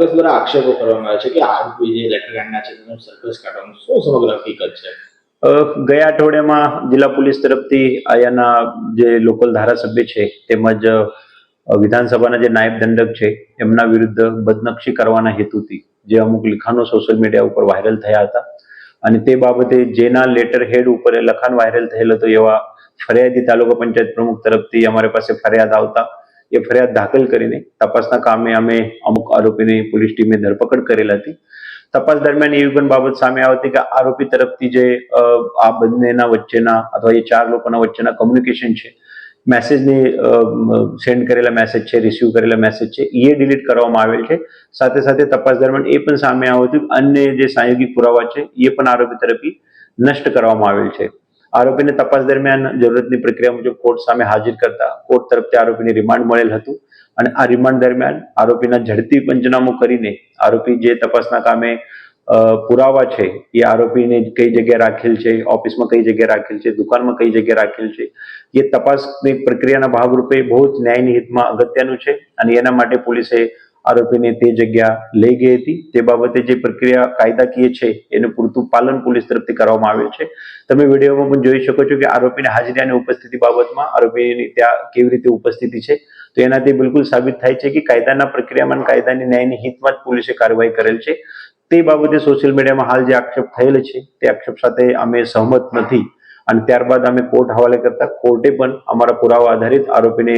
કોંગ્રેસ બધા આક્ષેપો કરવામાં આવે છે કે આ જે લેટરગાંડના છે તેનું સરઘસ કાઢવાનું શું સમગ્ર હકીકત છે? ગયા અઠવાડિયામાં જિલ્લા પોલીસ તરફથી અહીંયાના જે લોકલ ધારાસભ્ય છે તેમજ વિધાનસભાના જે નાયબ દંડક છે એમના વિરુદ્ધ બદનક્ષી કરવાના હેતુથી જે અમુક લિખાણો સોશિયલ મીડિયા ઉપર વાયરલ થયા હતા અને તે બાબતે જેના લેટર હેડ ઉપર લખાણ વાયરલ થયેલ હતો એવા ફરિયાદી તાલુકા પંચાયત પ્રમુખ તરફથી અમારી પાસે ફરિયાદ આવતા એ ફરિયાદ દાખલ કરીને તપાસના કામે અમે અમુક આરોપીની પોલીસ ટીમે ધરપકડ કરેલ હતી. તપાસ દરમિયાન એવી પણ બાબત સામે આવતી કે આરોપી તરફથી જે આ બંનેના વચ્ચેના અથવા એ ચાર લોકોના વચ્ચેના કોમ્યુનિકેશન છે, મેસેજની સેન્ડ કરેલા મેસેજ છે રિસીવ કરેલા મેસેજ છે, એ ડિલીટ કરવામાં આવેલ છે. સાથે સાથે તપાસ દરમિયાન એ પણ સામે આવ્યું હતું અન્ય જે સાયોગિક પુરાવા છે, એ પણ આરોપી તરફથી નષ્ટ કરવામાં આવેલ છે. આરોપીને તપાસ દરમિયાન જરૂરતની પ્રક્રિયા મુજબ કોર્ટ સામે હાજર કરતા કોર્ટ તરફથી આરોપીને રિમાન્ડ મળેલ હતું અને આ રિમાન્ડ દરમિયાન આરોપીના ઝડપી પંચનામું કરીને આરોપી જે તપાસના કામે પુરાવા છે, એ આરોપીને કઈ જગ્યાએ રાખેલ છે, ઓફિસમાં કઈ જગ્યાએ રાખેલ છે, દુકાનમાં કઈ જગ્યાએ રાખેલ છે, એ તપાસની પ્રક્રિયાના ભાગરૂપે બહુ જ ન્યાયની હિતમાં અગત્યનું છે અને એના માટે પોલીસે આરોપીને તે જગ્યા લઈ ગઈ હતી. તે બાબતે જે પ્રક્રિયા કાયદાકીય છે, એનું પૂરતું પાલન પોલીસ તરફથી કરવામાં આવ્યું છે. તમે વિડીયોમાં પણ જોઈ શકો છો કે આરોપીની હાજરી અને ઉપસ્થિતિ બાબતમાં આરોપીની ત્યાં કેવી રીતે ઉપસ્થિતિ છે. તો એનાથી બિલકુલ સાબિત થાય છે કે કાયદાના પ્રક્રિયામાં કાયદાની ન્યાયની હિતમાં જ પોલીસે કાર્યવાહી કરેલ છે. તે બાબતે સોશિયલ મીડિયામાં હાલ જે આક્ષેપ થયેલ છે, તે આક્ષેપ સાથે અમે સહમત નથી. અને ત્યારબાદ અમે કોર્ટ હવાલે કરતા કોર્ટે પણ અમારા પુરાવા આધારિત આરોપીને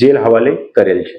જેલ હવાલે કરેલ છે.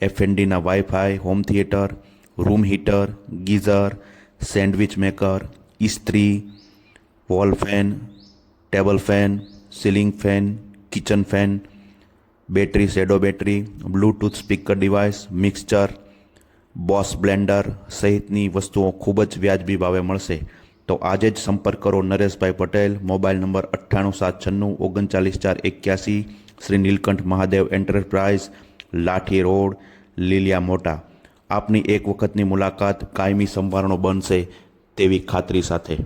એફએનડીના wifi home theatre room heater geyser sandwich maker ઇસ્ત્રી wall fan table fan ceiling fan kitchen fan battery shadow battery bluetooth speaker device mixture boss blender સહિતની વસ્તુઓ ખૂબ જ વ્યાજબી ભાવે મળશે તો આજે જ સંપર્ક કરો નરેશભાઈ પટેલ મોબાઈલ નંબર અઠ્ઠાણું સાત છન્નું ઓગણચાલીસ ચાર એક્યાસી શ્રી નીલકંઠ મહાદેવ એન્ટરપ્રાઇઝ લાઠી રોડ લીલિયા મોટા. આપની એક વખતની મુલાકાત કાયમી સંભારણો બનશે તેવી ખાતરી સાથે.